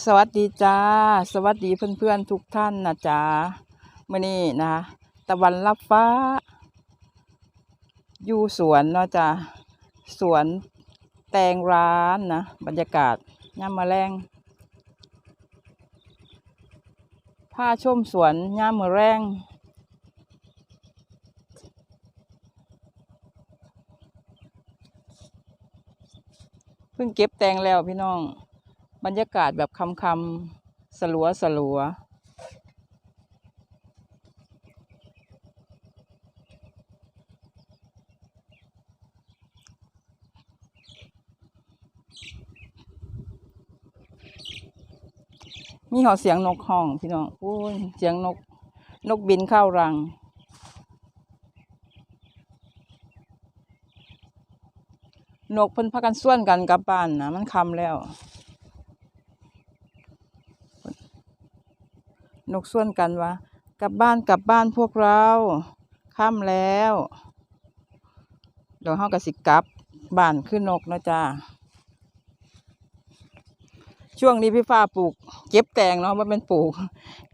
สวัสดีจ้า สวัสดีเพื่อนๆทุกท่านนะจ๊ะมื่อนี้นะตะวันรับฟ้า อยู่สวนเนาะจ้ะสวนแตงร้านนะบรรยากาศย่ามมาแรงผ้าชมสวนย่ามมือแรงเพิ่งเก็บแตงแล้วพี่น้อง บรรยากาศแบบคำคำสลัวสลัวมีหอเสียงนกห้องพี่น้องโอ้เสียงนก นกบินเข้ารัง นกเพิ่นพากันส่วนกันกลับบ้านนะมันคำแล้ว นกส่วนกันว่ากลับบ้านกลับบ้านพวกเราค่ำแล้วเดี๋ยวเฮาก็สิกลับบ้านขึ้นนกนะจ้าช่วงนี้พี่ฟ้าปลูก เก็บแตงเนาะว่าเป็นปลูก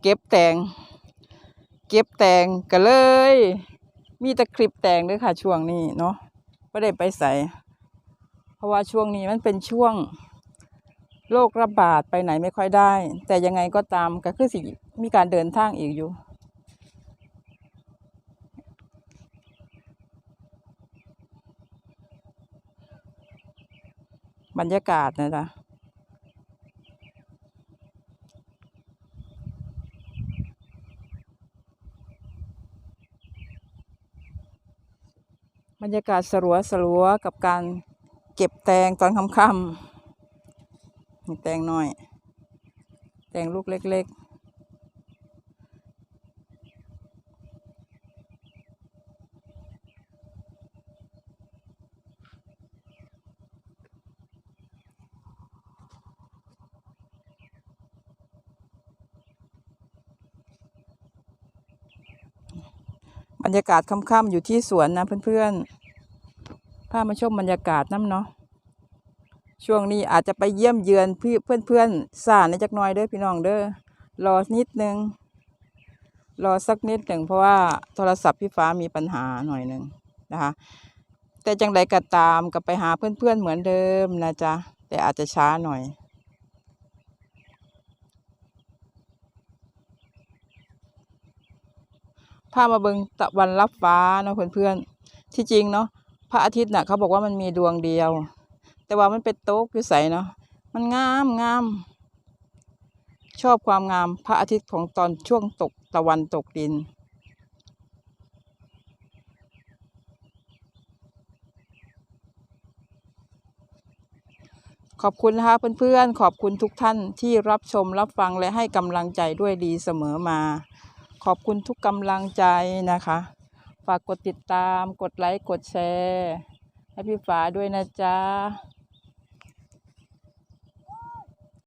เก็บแตงเก็บแตงก็เลย มีแต่คลิปแตงเด้วยค่ะ ช่วงนี้เนาะไม่ได้ไปใส่เพราะว่าช่วงนี้มันเป็นช่วง โรคระบาดไปไหนไม่ค่อยได้ แต่ยังไงก็ตามก็คือสิมีการเดินทางอีกอยู่ บรรยากาศนะจ๊ะบรรยากาศสลัวสลัวกับการเก็บแตงตอนค่ำๆ มีแตงน้อย แตงลูกเล็ก ๆบรรยากาศค่ำๆอยู่ที่สวนนะเพื่อนๆ พามาชมบรรยากาศน้ำเนาะ ช่วงนี้อาจจะไปเยี่ยมเยือนพี่เพื่อนๆสาในจักน่อยเด้อพี่น้องเด้อรอนิดนึงรอสักนิดหนึ่งเพราะว่าโทรศัพท์พี่ฟ้ามีปัญหาหน่อยหนึ่งนะคะแต่จังใดก็ตามกับไปหาเพื่อนๆเหมือนเดิมนะจ๊ะแต่อาจจะช้าหน่อย พามาเบิงตะวันรับฟ้าเนาะเพื่อนๆที่จริงเนาะพระอาทิตย์น่ะเขาบอกว่ามันมีดวงเดียว แต่ว่ามันเป็นโต๊กอยู่ใสเนาะมันงามงาม ชอบความงามพระอาทิตย์ของตอนช่วงตกตะวันตกดิน ขอบคุณนะคะเพื่อนๆ ขอบคุณทุกท่านที่รับชมรับฟังและให้กำลังใจด้วยดีเสมอมา ขอบคุณทุกกำลังใจนะคะ ฝากกดติดตาม กดไลค์ กดแชร์ ให้พี่ฝาด้วยนะจ๊ะ